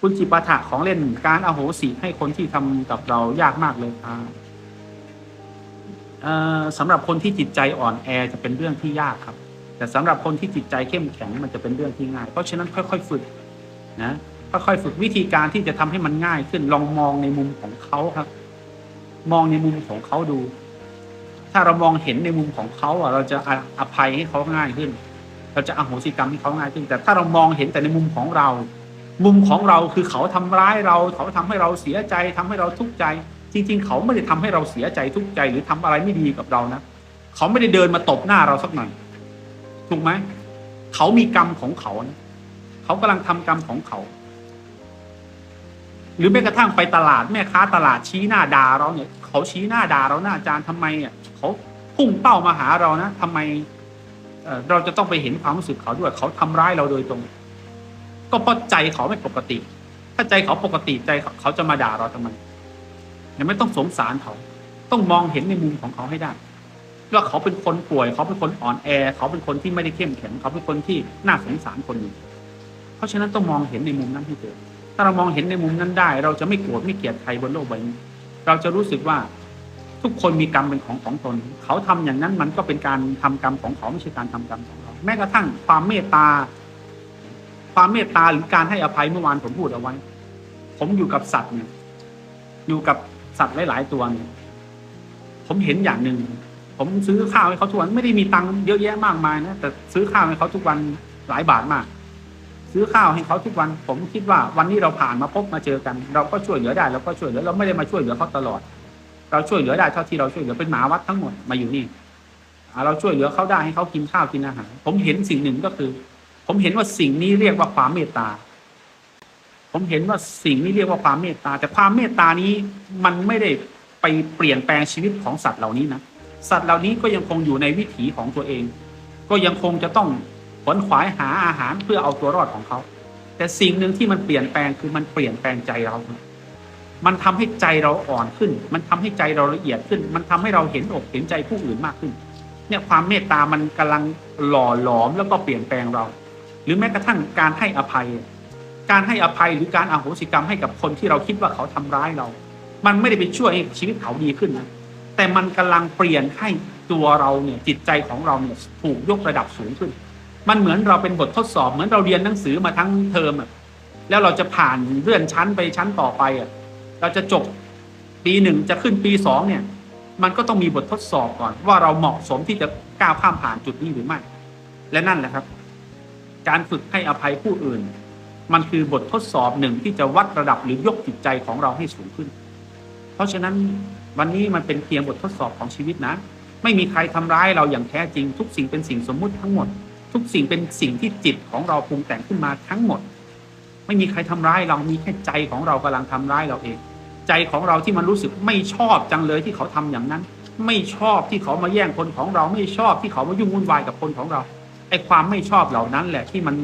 คุณจิปาถะของเล่นการอโหสิให้คนที่ทำกับเรายากมากเลยครับสำหรับคนที่จิตใจอ่อนแอจะเป็นเรื่องที่ยากครับ แต่สำหรับคนที่จิตใจเข้มแข็งมันจะเป็นเรื่องที่ง่าย เพราะฉะนั้นค่อย ๆ ฝึกนะค่อยๆฝึกวิธีการที่จะทำให้มันง่ายขึ้นลองมองในมุมของเขาครับ มองในมุมของเขาดู ถ้าเรามองเห็นในมุมของเขาอะ เราจะออภัยให้เขาง่ายขึ้น เราจะอโหสิกรรมให้เขาง่ายขึ้น แต่ถ้าเรามองเห็นแต่ในมุมของเรา มุมของเราคือเขาทำร้ายเราเขาทำให้เราเสียใจทำให้เราทุกข์ใจ จริง ๆ เขาไม่ได้ทำให้เราเสียใจทุกข์ใจหรือทำอะไรไม่ดีกับเรานะเขาไม่ได้เดินมาตบหน้าเราสักหน่อยถูกไหมเขามีกรรมของเขานะเขากำลังทำกรรมของเขา หรือแม้กระทั่งไปตลาดแม่ค้าตลาดชี้หน้าด่าเราเนี่ย เขาชี้หน้าด่าเราหน้าอาจารย์ทำไมอะเขาพุ่งเป้ามาหาเรานะทำไมเอ่อเราจะต้องไปเห็นความรู้สึกเขาด้วย เขาทำร้ายเราโดยตรง ก็เพราะใจเขาไม่ปกติ ถ้าใจเขาปกติใจเขาเขาจะมาด่าเราทำไมเนี่ยไม่ต้องสงสารเขา ต้องมองเห็นในมุมของเขาให้ได้ว่าเขาเป็นคนป่วย เขาเป็นคนอ่อนแอ เขาเป็นคนที่ไม่ได้เข้มแข็ง เขาเป็นคนที่น่าสงสารคนหนึ่งเพราะฉะนั้นต้องมองเห็นในมุมนั้นให้เจอถ้าเรามองเห็นในมุมนั้นได้ เราจะไม่โกรธไม่เกลียดใครบนโลกใบนี้ เราจะรู้สึกว่าทุกคนมีกรรมเป็นของของตน เขาทำอย่างนั้นมันก็เป็นการทำกรรมของเขาไม่ใช่การทำกรรมของเรา แม้กระทั่งความเมตตา ความเมตตาหรือการให้อภัยเมื่อวานผมพูดเอาไว้ ผมอยู่กับสัตว์เนี่ย อยู่กับสัตว์หลาย ๆ ตัวเนี่ยผมเห็นอย่างหนึ่ง ผมซื้อข้าวให้เขาทุกวันไม่ได้มีตังค์เยอะแยะมากมายนะแต่ซื้อข้าวให้เขาทุกวันหลายบาทมาก ซื้อข้าวให้เขาทุกวัน ผมคิดว่าวันนี้เราผ่านมาพบมาเจอกัน เราก็ช่วยเหลือได้เราก็ช่วยเหลือเราไม่ได้มาช่วยเหลือเขาตลอด เราช่วยเหลือได้เท่าที่เราช่วยเหลือเป็นหมาวัดทั้งหมดมาอยู่นี่เราช่วยเหลือเขาได้ให้เขากินข้าวกินอาหาร ผมเห็นสิ่งหนึ่งก็คือ ผมเห็นว่าสิ่งนี้เรียกว่าความเมตตา ผมเห็นว่าสิ่งนี้เรียกว่าความเมตตา แต่ความเมตตานี้มันไม่ได้ไปเปลี่ยนแปลงชีวิตของสัตว์เหล่านี้นะ สัตว์เหล่านี้ก็ยังคงอยู่ในวิถีของตัวเอง ก็ยังคงจะต้องขวนขวายหาอาหารเพื่อเอาตัวรอดของเขา แต่สิ่งหนึ่งที่มันเปลี่ยนแปลงคือมันเปลี่ยนแปลงใจเรา มันทำให้ใจเราอ่อนขึ้น มันทำให้ใจเราละเอียดขึ้น มันทำให้เราเห็นอกเห็นใจผู้อื่นมากขึ้น เนี่ยความเมตตามันกำลังหล่อหลอมแล้วก็เปลี่ยนแปลงเรา หรือแม้กระทั่งการให้อภัย การให้อภัยหรือการอาโหสิกรรมให้กับคนที่เราคิดว่าเขาทำร้ายเรา มันไม่ได้ไปช่วยให้ชีวิตเขาดีขึ้นนะแต่มันกำลังเปลี่ยนให้ตัวเราเนี่ยจิตใจของเราเนี่ยถูกยกระดับสูงขึ้น มันเหมือนเราเป็นบททดสอบเหมือนเราเรียนหนังสือมาทั้งเทอมอะแล้วเราจะผ่านเลื่อนชั้นไปชั้นต่อไปอะเราจะจบปีหนึ่งจะขึ้นปีสองเนี่ย มันก็ต้องมีบททดสอบก่อนว่าเราเหมาะสมที่จะก้าวข้ามผ่านจุดนี้หรือไม่ และนั่นแหละครับ การฝึกให้อภัยผู้อื่น มันคือบททดสอบหนึ่งที่จะวัดระดับหรือยกจิตใจของเราให้สูงขึ้น เพราะฉะนั้นวันนี้มันเป็นเพียงบททดสอบของชีวิตนะ ไม่มีใครทำร้ายเราอย่างแท้จริง ทุกสิ่งเป็นสิ่งสมมุติทั้งหมด ทุกสิ่งเป็นสิ่งที่จิตของเราปรุงแต่งขึ้นมาทั้งหมด ไม่มีใครทำร้ายเรามีแค่ใจของเรากำลังทำร้ายเราเอง ใจของเราที่มันรู้สึกไม่ชอบจังเลยที่เขาทำอย่างนั้น ไม่ชอบที่เขามาแย่งคนของเราไม่ชอบที่เขามายุ่งวุ่นวายกับคนของเรา ความไม่ชอบเหล่านั้นแหละที่มัน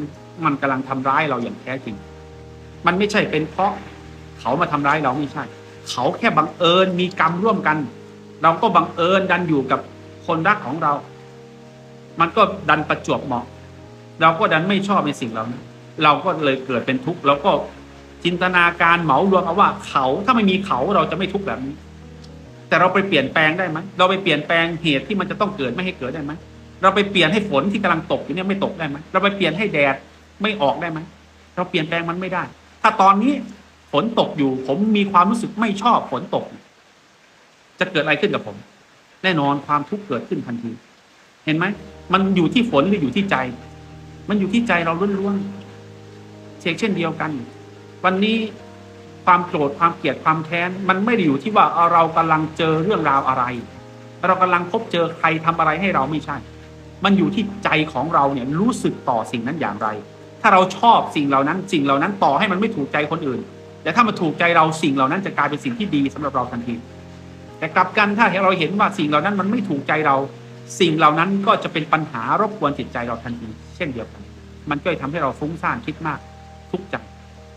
มันกำลังทำร้ายเราอย่างแท้จริง มันไม่ใช่เป็นเพราะเขามาทำร้ายเราไม่ใช่ เขาแค่บังเอิญมีกรรมร่วมกัน เราก็บังเอิญดันอยู่กับคนรักของเรา มันก็ดันประจวบเหมาะ เราก็ดันไม่ชอบในสิ่งเหล่านั้นเราก็เลยเกิดเป็นทุกข์เราก็จินตนาการเหมารวมเอาว่าเขาถ้าไม่มีเขาเราจะไม่ทุกข์แบบนี้ แต่เราไปเปลี่ยนแปลงได้ไหมเราไปเปลี่ยนแปลงเหตุที่มันจะต้องเกิดไม่ให้เกิดได้ไหม เราไปเปลี่ยนให้ฝนที่กำลังตกอยู่เนี่ยไม่ตกได้ไหมเราไปเปลี่ยนให้แดดไม่ออกได้ไหมเราเปลี่ยนแปลงมันไม่ได้ ถ้าตอนนี้ฝนตกอยู่ ผมมีความรู้สึกไม่ชอบฝนตก จะเกิดอะไรขึ้นกับผม แน่นอนความทุกข์เกิดขึ้นทันที เห็นไหมมันอยู่ที่ฝนหรืออยู่ที่ใจ มันอยู่ที่ใจเราล้วนๆเช่นเช่นเดียวกัน วันนี้ความโกรธความเกลียดความแค้นมันไม่ได้อยู่ที่ว่าเรากำลังเจอเรื่องราวอะไร เรากำลังพบเจอใครทำอะไรให้เราไม่ใช่ มันอยู่ที่ใจของเราเนี่ยรู้สึกต่อสิ่งนั้นอย่างไร ถ้าเราชอบสิ่งเหล่านั้นสิ่งเหล่านั้นต่อให้มันไม่ถูกใจคนอื่น แต่ถ้ามันถูกใจเราสิ่งเหล่านั้นจะกลายเป็นสิ่งที่ดีสำหรับเราทันที แต่กลับกันถ้าเราเห็นว่าสิ่งเหล่านั้นมันไม่ถูกใจเรา สิ่งเหล่านั้นก็จะเป็นปัญหารบกวนจิตใจเราทันที เช่นเดียวกัน มันก็จะทำให้เราฟุ้งซ่านคิดมาก ทุกข์ใจ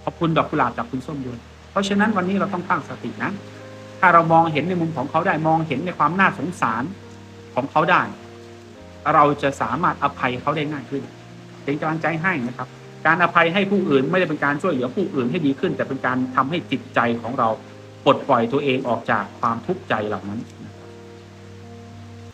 ขอบคุณดอกกุหลาบจากคุณส้มด้วยเพราะฉะนั้นวันนี้เราต้องตั้งสตินะ ถ้าเรามองเห็นในมุมของเขาได้มองเห็นในความน่าสงสารของเขาได้ เราจะสามารถอภัยเขาได้ง่ายขึ้นเป็นกำลังใจให้นะครับ การอภัยให้ผู้อื่นไม่ได้เป็นการช่วยเหลือผู้อื่นให้ดีขึ้น แต่เป็นการทำให้จิตใจของเราปลดปล่อยตัวเองออกจากความทุกข์ใจเหล่านั้น